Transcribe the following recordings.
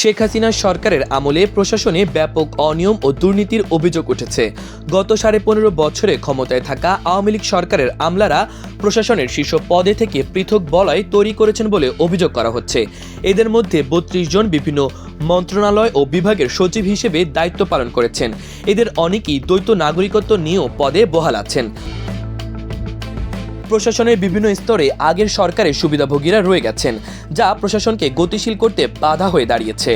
শেখ হাসিনা সরকারের আমলে প্রশাসনে ব্যাপক অনিয়ম ও দুর্নীতির অভিযোগ উঠেছে। গত সাড়ে পনেরো বছরে ক্ষমতায় থাকা আওয়ামী লীগ সরকারের আমলারা প্রশাসনের শীর্ষ পদে থেকে পৃথক বলয় তৈরি করেছেন বলে অভিযোগ করা হচ্ছে। এদের মধ্যে বত্রিশ জন বিভিন্ন মন্ত্রণালয় ও বিভাগের সচিব হিসেবে দায়িত্ব পালন করেছেন। এদের অনেকেই দ্বৈত নাগরিকত্ব নিয়েও পদে বহাল আছেন। প্রশাসনের বিভিন্ন স্তরে আগের সরকারের সুবিধাভোগীরা রয়ে গেছেন, যা প্রশাসনকে গতিশীল করতে বাধা হয়ে দাঁড়িয়েছে।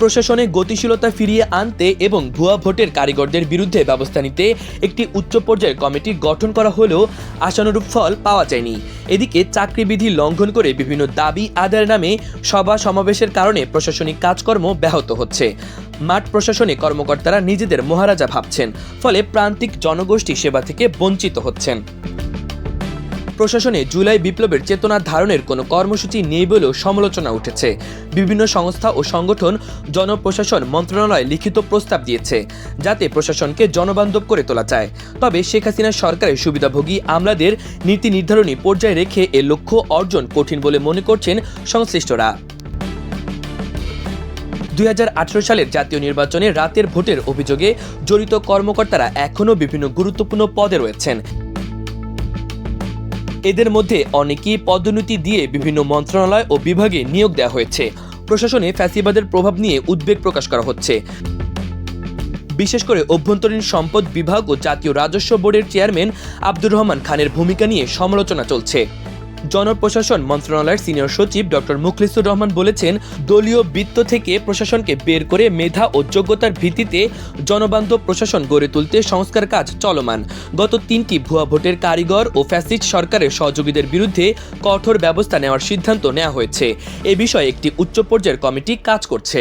প্রশাসনে গতিশীলতা ফিরিয়ে আনতে এবং ভুয়া ভোটের কারিগরদের বিরুদ্ধে ব্যবস্থা নিতে একটি উচ্চ পর্যায়ের কমিটি গঠন করা হলেও আশানুরূপ ফল পাওয়া যায়নি। এদিকে চাকরিবিধি লঙ্ঘন করে বিভিন্ন দাবি আদায়ের নামে সভা সমাবেশের কারণে প্রশাসনিক কাজকর্ম ব্যাহত হচ্ছে। মাঠ প্রশাসনে কর্মকর্তারা নিজেদের মহারাজা ভাবছেন, ফলে প্রান্তিক জনগোষ্ঠী সেবা থেকে বঞ্চিত হচ্ছেন। প্রশাসনে জুলাই বিপ্লবের চেতনা ধারণের কোনো কর্মসূচি নেই বলেও সমালোচনা উঠেছে। বিভিন্ন সংস্থা ও সংগঠন জনপ্রশাসন মন্ত্রণালয় লিখিত প্রস্তাব দিয়েছে, যাতে প্রশাসনকে জনবান্ধব করে তোলা যায়। তবে শেখ হাসিনার সরকারের সুবিধাভোগী আমলাদের নীতি নির্ধারণী পর্যায়ে রেখে এ লক্ষ্য অর্জন কঠিন বলে মনে করছেন সংশ্লিষ্টরা। দুই হাজার আঠারো সালের জাতীয় নির্বাচনে রাতের ভোটের অভিযোগে জড়িত কর্মকর্তারা এখনও বিভিন্ন গুরুত্বপূর্ণ পদে রয়েছেন। এদের মধ্যে অনেকেই পদোন্নতি দিয়ে বিভিন্ন মন্ত্রণালয় ও বিভাগে নিয়োগ দেওয়া হয়েছে। প্রশাসনে ফ্যাসিবাদের প্রভাব নিয়ে উদ্বেগ প্রকাশ করা হচ্ছে। বিশেষ করে অভ্যন্তরীণ সম্পদ বিভাগ ও জাতীয় রাজস্ব বোর্ডের চেয়ারম্যান আব্দুর রহমান খানের ভূমিকা নিয়ে সমালোচনা চলছে। জনপ্রশাসন মন্ত্রণালয়ের সিনিয়র সচিব ডক্টর মুখলিসুর রহমান বলেছেন, দলীয় বৃত্ত থেকে প্রশাসনকে বের করে মেধা ও যোগ্যতার ভিত্তিতে জনবান্ধব প্রশাসন গড়ে তুলতে সংস্কার কাজ চলমান। গত তিনটি ভুয়া ভোটের কারিগর ও ফ্যাসিস্ট সরকারের সহযোগীদের বিরুদ্ধে কঠোর ব্যবস্থা নেওয়ার সিদ্ধান্ত নেওয়া হয়েছে। এ বিষয়ে একটি উচ্চ পর্যায়ের কমিটি কাজ করছে।